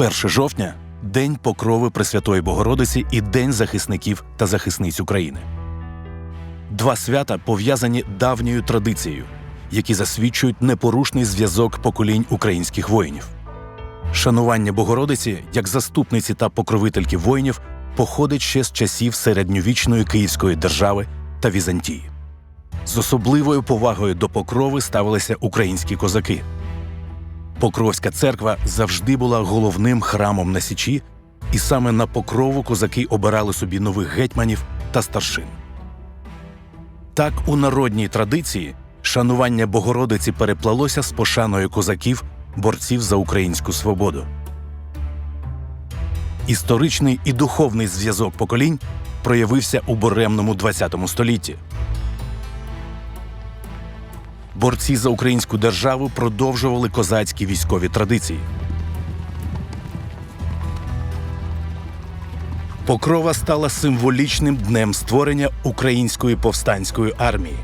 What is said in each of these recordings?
1 жовтня День Покрови Пресвятої Богородиці і День захисників та захисниць України. Два свята пов'язані давньою традицією, які засвідчують непорушний зв'язок поколінь українських воїнів. Шанування Богородиці як заступниці та покровительки воїнів походить ще з часів середньовічної Київської держави та Візантії. З особливою повагою до покрови ставилися українські козаки. Покровська церква завжди була головним храмом на Січі, і саме на покрову козаки обирали собі нових гетьманів та старшин. Так, у народній традиції шанування Богородиці переплалося з пошаною козаків, борців за українську свободу. Історичний і духовний зв'язок поколінь проявився у буремному ХХ столітті. Борці за українську державу продовжували козацькі військові традиції. Покрова стала символічним днем створення української повстанської армії.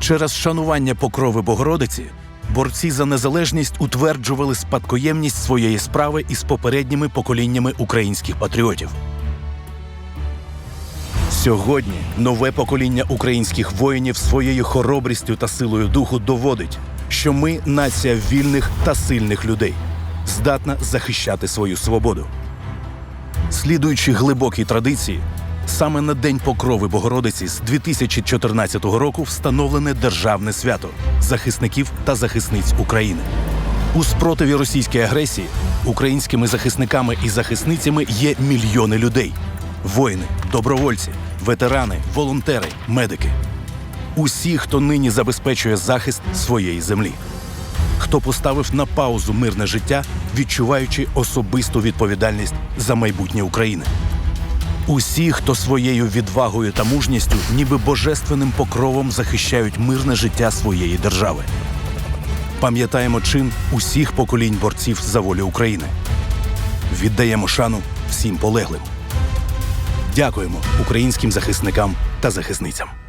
Через шанування покрови Богородиці борці за незалежність утверджували спадкоємність своєї справи із попередніми поколіннями українських патріотів. Сьогодні нове покоління українських воїнів своєю хоробрістю та силою духу доводить, що ми нація вільних та сильних людей, здатна захищати свою свободу. Слідуючи глибокій традиції, саме на День Покрови Богородиці з 2014 року встановлене державне свято захисників та захисниць України. У спротиві російській агресії українськими захисниками і захисницями є мільйони людей: воїни, добровольці, ветерани, волонтери, медики. Усі, хто нині забезпечує захист своєї землі, хто поставив на паузу мирне життя, відчуваючи особисту відповідальність за майбутнє України. Усі, хто своєю відвагою та мужністю, ніби божественним покровом захищають мирне життя своєї держави. Пам'ятаємо чин усіх поколінь борців за волю України. Віддаємо шану всім полеглим. Дякуємо українським захисникам та захисницям.